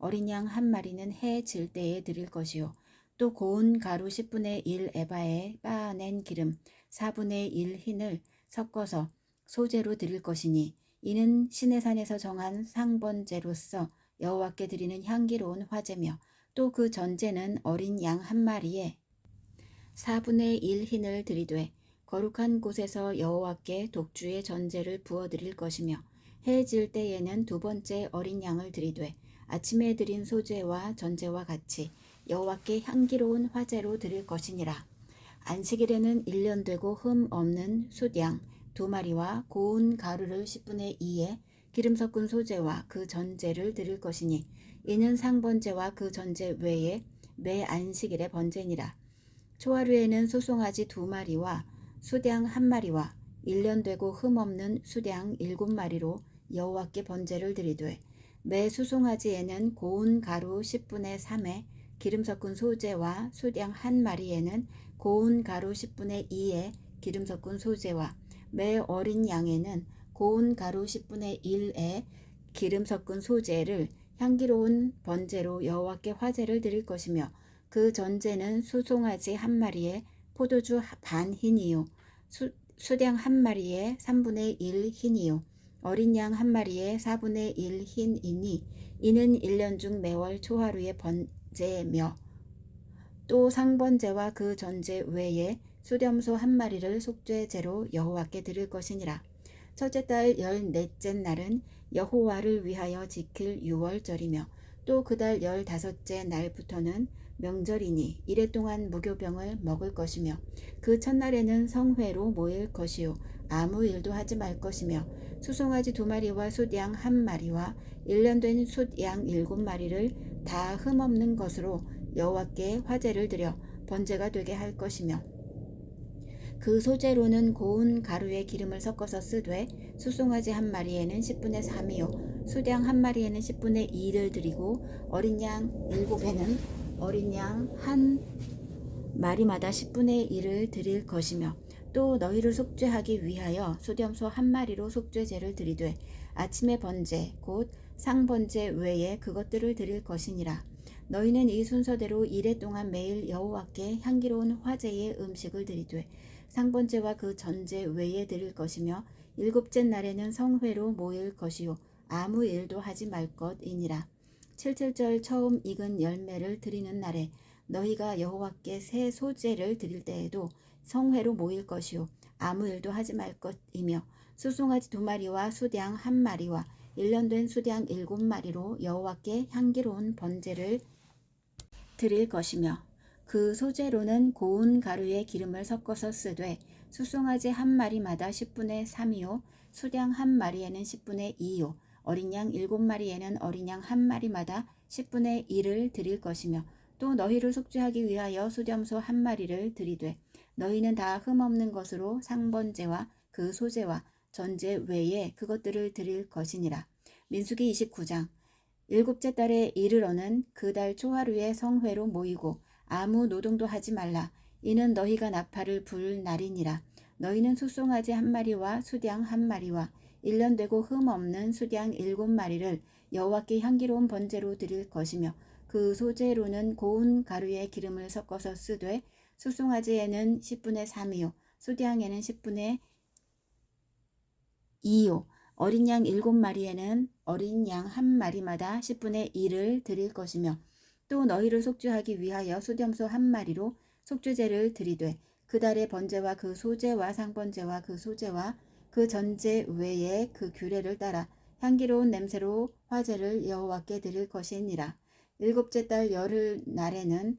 어린 양 한 마리는 해 질 때에 드릴 것이요. 또 고운 가루 10분의 1 에바에 빻아낸 기름 4분의 1 흰을 섞어서 소재로 드릴 것이니 이는 시내산에서 정한 상번제로서 여호와께 드리는 향기로운 화제며 또 그 전제는 어린 양 한 마리에 4분의 1 흰을 드리되 거룩한 곳에서 여호와께 독주의 전제를 부어 드릴 것이며 해 질 때에는 두 번째 어린 양을 드리되 아침에 드린 소제와 전제와 같이 여호와께 향기로운 화제로 드릴 것이니라. 안식일에는 1년 되고 흠 없는 숫양 두 마리와 고운 가루를 10분의 2에 기름 섞은 소제와 그 전제를 드릴 것이니 이는 상번제와 그 전제 외에 매 안식일의 번제니라. 초하루에는 소송아지 두 마리와 수량 한 마리와 1년 되고 흠 없는 수량 일곱 마리로 여호와께 번제를 드리되 매 수송아지에는 고운 가루 10분의 3에 기름 섞은 소재와 수량 한 마리에는 고운 가루 10분의 2에 기름 섞은 소재와 매 어린 양에는 고운 가루 10분의 1에 기름 섞은 소재를 향기로운 번제로 여호와께 화제를 드릴 것이며 그 전제는 수송아지 한 마리에 포도주 반 흰이요 수, 수량 한 마리에 3분의 1 흰이요 어린 양 한 마리에 4분의 1 흰 이니 이는 1년 중 매월 초하루의 번제며 또 상번제와 그 전제 외에 수렴소 한 마리를 속죄제로 여호와께 드릴 것이니라. 첫째 달 열넷째 날은 여호와를 위하여 지킬 유월절이며 또 그 달 열다섯째 날부터는 명절이니 이래 동안 무교병을 먹을 것이며 그 첫날에는 성회로 모일 것이요 아무 일도 하지 말 것이며 수송아지 두 마리와 숫양 한 마리와 일년 된 숫양 일곱 마리를 다 흠없는 것으로 여호와께 화제를 드려 번제가 되게 할 것이며 그 소재로는 고운 가루에 기름을 섞어서 쓰되 수송아지 한 마리에는 10분의 3이요 수량 한 마리에는 10분의 2를 드리고 어린 양 일곱에는 어린 양 한 마리마다 10분의 1을 드릴 것이며 또 너희를 속죄하기 위하여 소렴소 한 마리로 속죄제를 드리되 아침의 번제 곧 상번제 외에 그것들을 드릴 것이니라. 너희는 이 순서대로 이래 동안 매일 여호와께 향기로운 화제의 음식을 드리되 상번제와 그 전제 외에 드릴 것이며 일곱째 날에는 성회로 모일 것이요 아무 일도 하지 말 것이니라. 칠칠절 처음 익은 열매를 드리는 날에 너희가 여호와께 새 소제를 드릴 때에도 성회로 모일 것이요 아무 일도 하지 말 것이며 수송아지 두 마리와 수량 한 마리와 일년된 수량 일곱 마리로 여호와께 향기로운 번제를 드릴 것이며 그 소재로는 고운 가루에 기름을 섞어서 쓰되 수송아지 한 마리마다 10분의 3이요 수량 한 마리에는 10분의 2요 어린 양 일곱 마리에는 어린 양 한 마리마다 10분의 1을 드릴 것이며 또 너희를 속죄하기 위하여 수렴소 한 마리를 드리되 너희는 다 흠없는 것으로 상번제와 그 소제와 전제 외에 그것들을 드릴 것이니라. 민수기 29장 일곱째 달에 이르러는 그 달 초하루에 성회로 모이고 아무 노동도 하지 말라. 이는 너희가 나팔을 불 날이니라. 너희는 수송아지 한 마리와 수량 한 마리와 일년 되고 흠 없는 수량 일곱 마리를 여호와께 향기로운 번제로 드릴 것이며 그 소재로는 고운 가루에 기름을 섞어서 쓰되 수송아지에는 10분의 3이요 수량에는 10분의 2요 어린 양 일곱 마리에는 어린 양 한 마리마다 10분의 1을 드릴 것이며 또 너희를 속죄하기 위하여 수렴소 한 마리로 속죄제를 드리되 그 달의 번제와 그 소제와 상번제와 그 소제와 그 전제 외에 그 규례를 따라 향기로운 냄새로 화제를 여호와께 드릴 것이니라. 일곱째 달 열흘 날에는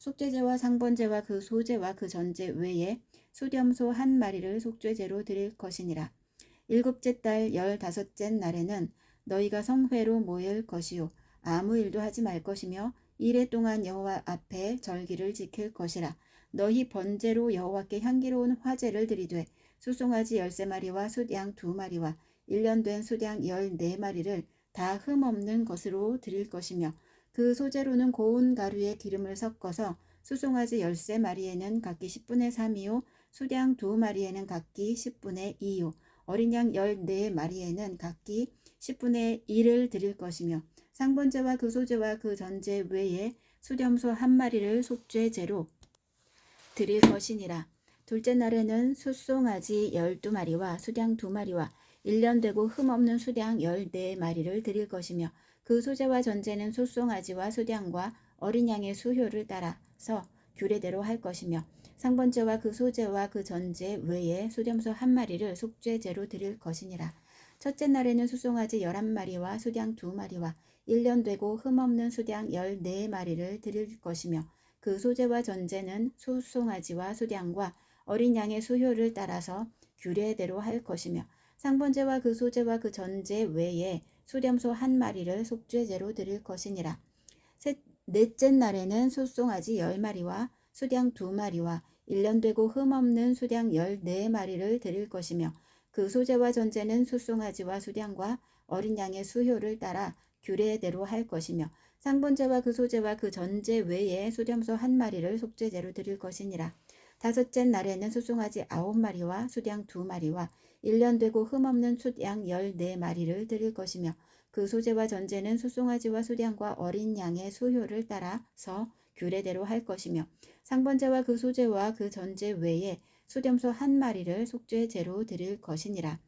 속죄제와 상번제와 그 소제와 그 전제 외에 수렴소 한 마리를 속죄제로 드릴 것이니라. 일곱째 달 열다섯째 날에는 너희가 성회로 모일 것이요 아무 일도 하지 말 것이며 이래 동안 여호와 앞에 절기를 지킬 것이라. 너희 번제로 여호와께 향기로운 화제를 드리되 수송아지 열세 마리와 숫양 두 마리와 일년 된 숫양 열네 마리를 다 흠 없는 것으로 드릴 것이며 그 소재로는 고운 가루에 기름을 섞어서 수송아지 열세 마리에는 각기 10분의 3이요 수량 두 마리에는 각기 10분의 2요 어린 양 열네 마리에는 각기 10분의 1을 드릴 것이며 상번제와 그 소제와 그 전제 외에 수렴소 한 마리를 속죄제로 드릴 것이니라. 둘째 날에는 숫송아지 열두 마리와 수량 두 마리와 일년 되고 흠없는 수량 열네 마리를 드릴 것이며 그 소재와 전제는 숫송아지와 수량과 어린 양의 수효를 따라서 규례대로 할 것이며 상번제와 그 소재와 그 전제 외에 수렴소 한 마리를 속죄제로 드릴 것이니라. 첫째 날에는 수송아지 열한 마리와 수량 두 마리와 일년 되고 흠없는 수량 열네 마리를 드릴 것이며 그 소재와 전제는 수송아지와 수량과 어린 양의 수효를 따라서 규례대로 할 것이며 상번제와 그 소재와 그 전제 외에 수렴소 한 마리를 속죄제로 드릴 것이니라. 셋, 넷째 날에는 수송아지 열 마리와 수량 두 마리와 일년 되고 흠 없는 수량 열네 마리를 드릴 것이며 그 소재와 전제는 수송아지와 수량과 어린 양의 수효를 따라 규례대로 할 것이며 상번제와 그 소재와 그 전제 외에 수렴소 한 마리를 속죄제로 드릴 것이니라. 다섯째 날에는 수송아지 아홉 마리와 수량 두 마리와 일년 되고 흠없는 숫양 열네 마리를 드릴 것이며 그 소재와 전제는 수송아지와 수량과 어린 양의 수효를 따라서 규례대로 할 것이며 상번제와 그 소재와 그 전제 외에 수렴소 한 마리를 속죄제로 드릴 것이니라.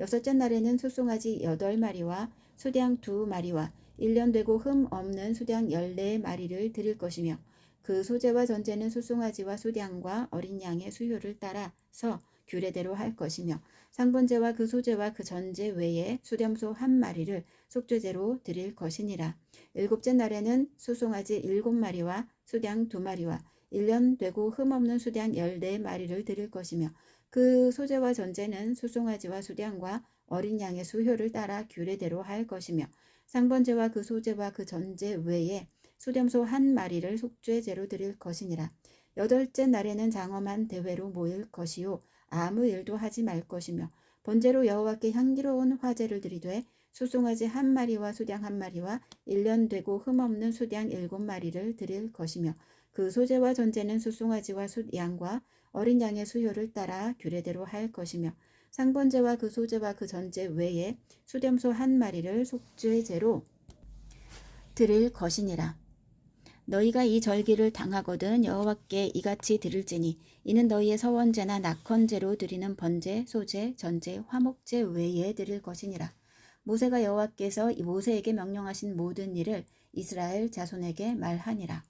여섯째 날에는 수송아지 여덟 마리와 수량 두 마리와 일년 되고 흠 없는 수량 열네 마리를 드릴 것이며 그 소재와 전제는 수송아지와 수량과 어린 양의 수효를 따라서 규례대로 할 것이며 상번제와 그 소재와 그 전제 외에 수렴소 한 마리를 속죄제로 드릴 것이니라. 일곱째 날에는 수송아지 일곱 마리와 수량 두 마리와 일년 되고 흠없는 수량 열네 마리를 드릴 것이며 그 소재와 전제는 수송아지와 수량과 어린 양의 수효를 따라 규례대로 할 것이며 상번제와 그 소재와 그 전제 외에 수렴소 한 마리를 속죄제로 드릴 것이니라. 여덟째 날에는 장엄한 대회로 모일 것이요 아무 일도 하지 말 것이며 번제로 여호와께 향기로운 화제를 드리되 수송아지 한 마리와 수량 한 마리와 일년 되고 흠없는 수량 일곱 마리를 드릴 것이며 그 소재와 전제는 수송아지와 숫양과 어린 양의 수효를 따라 규례대로 할 것이며 상번제와 그 소재와 그 전제 외에 수렴소 한 마리를 속죄제로 드릴 것이니라. 너희가 이 절기를 당하거든 여호와께 이같이 드릴지니 이는 너희의 서원제나 낙헌제로 드리는 번제, 소제, 전제, 화목제 외에 드릴 것이니라. 모세가 여호와께서 모세에게 명령하신 모든 일을 이스라엘 자손에게 말하니라.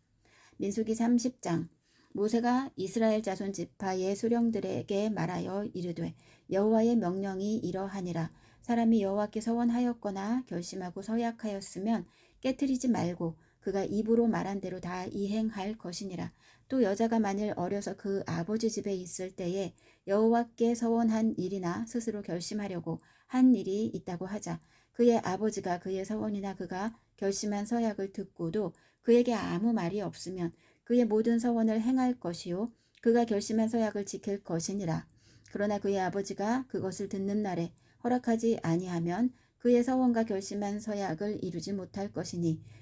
민수기 30장 모세가 이스라엘 자손 지파의 수령들에게 말하여 이르되 여호와의 명령이 이러하니라 사람이 여호와께 서원하였거나 결심하고 서약하였으면 깨뜨리지 말고 그가 입으로 말한 대로 다 이행할 것이니라. 또 여자가 만일 어려서 그 아버지 집에 있을 때에 여호와께 서원한 일이나 스스로 결심하려고 한 일이 있다고 하자. 그의 아버지가 그의 서원이나 그가 결심한 서약을 듣고도 그에게 아무 말이 없으면 그의 모든 서원을 행할 것이요 그가 결심한 서약을 지킬 것이니라. 그러나 그의 아버지가 그것을 듣는 날에 허락하지 아니하면 그의 서원과 결심한 서약을 이루지 못할 것이니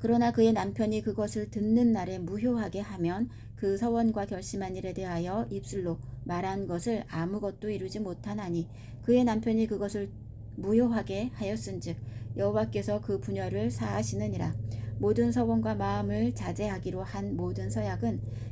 그러나 그의 남편이 그것을 듣는 날에 무효하게 하면 그 서원과 결심한 일에 대하여 입술로 말한 것을 아무것도 이루지 못하나니 그의 남편이 그것을 무효하게 하였은즉 여호와께서 그 부녀를 사하시느니라. 모든 서원과 마음을 자제하기로 한 모든 서약은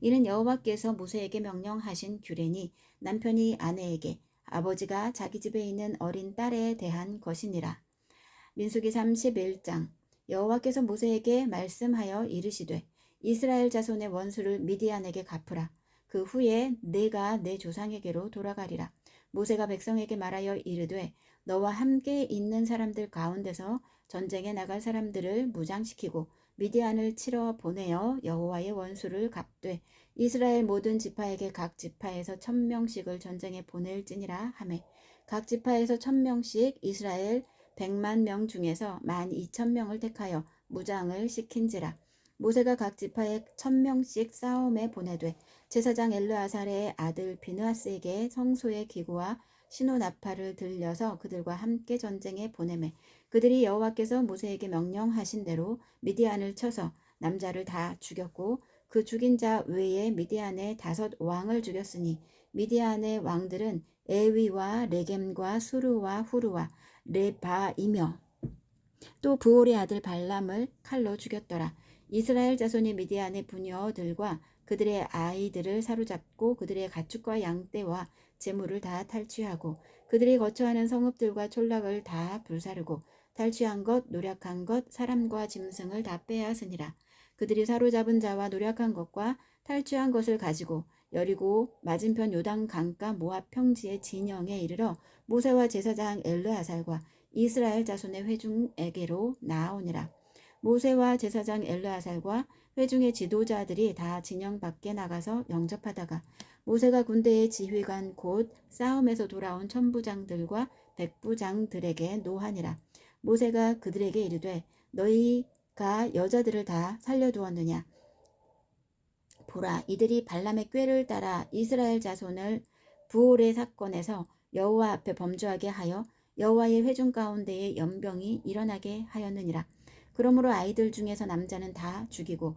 이는 여호와께서 모세에게 명령하신 규례니 남편이 아내에게 아버지가 자기 집에 있는 어린 딸에 대한 것이니라. 민수기 31장 여호와께서 모세에게 말씀하여 이르시되 이스라엘 자손의 원수를 미디안에게 갚으라. 그 후에 내가 내 조상에게로 돌아가리라. 모세가 백성에게 말하여 이르되 너와 함께 있는 사람들 가운데서 전쟁에 나갈 사람들을 무장시키고 미디안을 치러 보내어 여호와의 원수를 갚되 이스라엘 모든 지파에게 각 지파에서 천 명씩을 전쟁에 보낼지니라 하매. 각 지파에서 천 명씩 이스라엘 백만 명 중에서 만 이천 명을 택하여 무장을 시킨지라. 모세가 각 지파에 천 명씩 싸움에 보내되 제사장 엘르아살의 아들 비느하스에게 성소의 기구와 신호나팔을 들려서 그들과 함께 전쟁에 보내매 그들이 여호와께서 모세에게 명령하신 대로 미디안을 쳐서 남자를 다 죽였고 그 죽인 자 외에 미디안의 다섯 왕을 죽였으니 미디안의 왕들은 에위와 레겜과 수르와 후르와 레바이며 또 부올의 아들 발람을 칼로 죽였더라. 이스라엘 자손이 미디안의 부녀들과 그들의 아이들을 사로잡고 그들의 가축과 양떼와 재물을 다 탈취하고 그들이 거처하는 성읍들과 촌락을 다 불사르고 탈취한 것, 노력한 것, 사람과 짐승을 다 빼앗으니라. 그들이 사로잡은 자와 노력한 것과 탈취한 것을 가지고 여리고 맞은편 요단 강가 모압 평지의 진영에 이르러 모세와 제사장 엘르아살과 이스라엘 자손의 회중에게로 나아오니라. 모세와 제사장 엘르아살과 회중의 지도자들이 다 진영 밖에 나가서 영접하다가 모세가 군대의 지휘관 곧 싸움에서 돌아온 천부장들과 백부장들에게 노하니라. 모세가 그들에게 이르되 너희가 여자들을 다 살려두었느냐 보라 이들이 발람의 꾀를 따라 이스라엘 자손을 부올의 사건에서 여호와 앞에 범죄하게 하여 여호와의 회중 가운데에 연병이 일어나게 하였느니라 그러므로 아이들 중에서 남자는 다 죽이고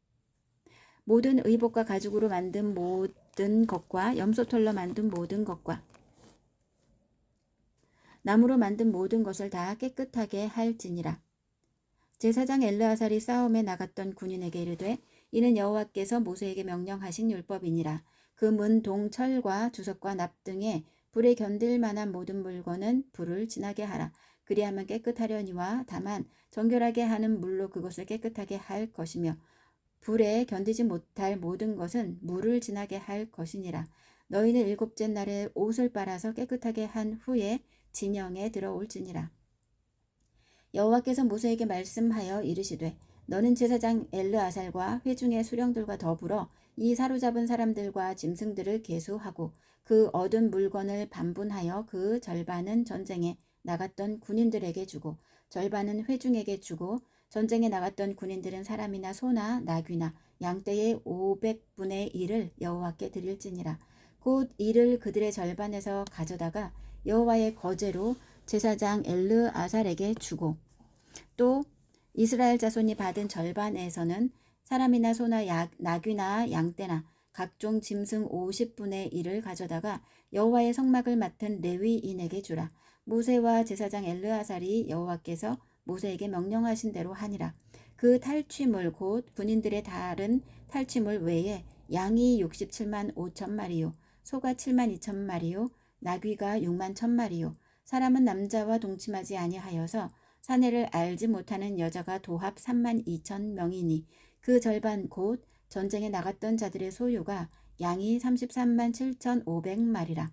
모든 의복과 가죽으로 만든 모든 것과 염소털로 만든 모든 것과 나무로 만든 모든 것을 다 깨끗하게 할지니라. 제사장 엘르아살이 싸움에 나갔던 군인에게 이르되 이는 여호와께서 모세에게 명령하신 율법이니라. 그 문 동철과 주석과 납 등에 불에 견딜 만한 모든 물건은 불을 지나게 하라. 그리하면 깨끗하려니와 다만 정결하게 하는 물로 그것을 깨끗하게 할 것이며 불에 견디지 못할 모든 것은 물을 지나게 할 것이니라. 너희는 일곱째 날에 옷을 빨아서 깨끗하게 한 후에 진영에 들어올지니라. 여호와께서 모세에게 말씀하여 이르시되 너는 제사장 엘르아살과 회중의 수령들과 더불어 이 사로잡은 사람들과 짐승들을 계수하고 그 얻은 물건을 반분하여 그 절반은 전쟁에 나갔던 군인들에게 주고 절반은 회중에게 주고 전쟁에 나갔던 군인들은 사람이나 소나 나귀나 양떼의 500분의 1을 여호와께 드릴지니라 곧 이를 그들의 절반에서 가져다가 여호와의 거제로 제사장 엘르 아살에게 주고 또 이스라엘 자손이 받은 절반에서는 사람이나 소나 약, 나귀나 양떼나 각종 짐승 50분의 1을 가져다가 여호와의 성막을 맡은 레위인에게 주라. 모세와 제사장 엘르아살이 여호와께서 모세에게 명령하신 대로 하니라. 그 탈취물 곧 군인들의 다른 탈취물 외에 양이 67만 5천 마리요, 소가 7만 2천 마리요, 나귀가 6만 1천 마리요. 사람은 남자와 동침하지 아니하여서 사내를 알지 못하는 여자가 도합 3만 2천 명이니 그 절반 곧 전쟁에 나갔던 자들의 소유가 양이 33만 7천 5백 마리라.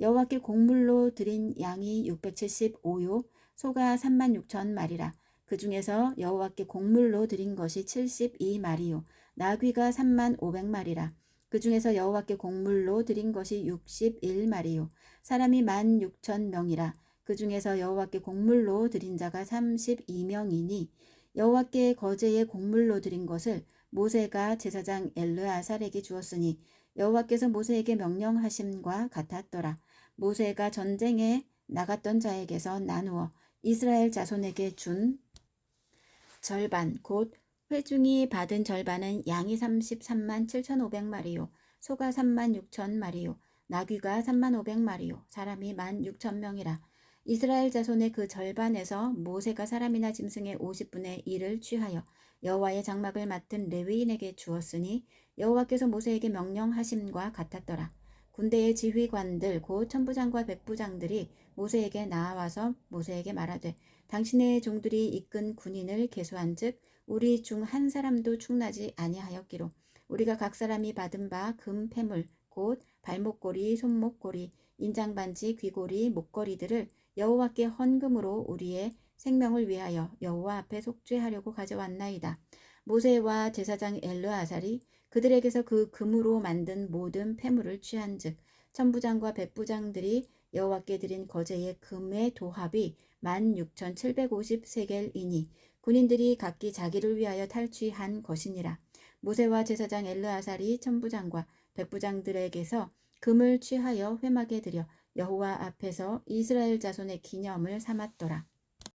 여호와께 곡물로 드린 양이 675요, 소가 3만 6천 마리라. 그 중에서 여호와께 곡물로 드린 것이 72마리요, 나귀가 3만 5백마리라. 그 중에서 여호와께 곡물로 드린 것이 61마리요, 사람이 1만 6천 명이라. 그 중에서 여호와께 곡물로 드린 자가 32명이니 여호와께 거제에 곡물로 드린 것을 모세가 제사장 엘르아살에게 주었으니 여호와께서 모세에게 명령하심과 같았더라. 모세가 전쟁에 나갔던 자에게서 나누어 이스라엘 자손에게 준 절반 곧 회중이 받은 절반은 양이 33만 7,500마리요 소가 3만 6천 마리요 나귀가 3만 500마리요 사람이 1만 6천 명이라 이스라엘 자손의 그 절반에서 모세가 사람이나 짐승의 50분의 1을 취하여 여호와의 장막을 맡은 레위인에게 주었으니 여호와께서 모세에게 명령하심과 같았더라. 군대의 지휘관들 곧 천부장과 백부장들이 모세에게 나와서 모세에게 말하되 당신의 종들이 이끈 군인을 계수한즉 우리 중 한 사람도 충나지 아니하였기로 우리가 각 사람이 받은 바 금 패물 곧 발목고리 손목고리 인장반지 귀고리 목걸이들을 여호와께 헌금으로 우리의 생명을 위하여 여호와 앞에 속죄하려고 가져왔나이다. 모세와 제사장 엘르아살이 그들에게서 그 금으로 만든 모든 폐물을 취한즉 천부장과 백부장들이 여호와께 드린 거제의 금의 도합이 16,750세겔이니 군인들이 각기 자기를 위하여 탈취한 것이니라. 모세와 제사장 엘르아살이 천부장과 백부장들에게서 금을 취하여 회막에 들여 여호와 앞에서 이스라엘 자손의 기념을 삼았더라.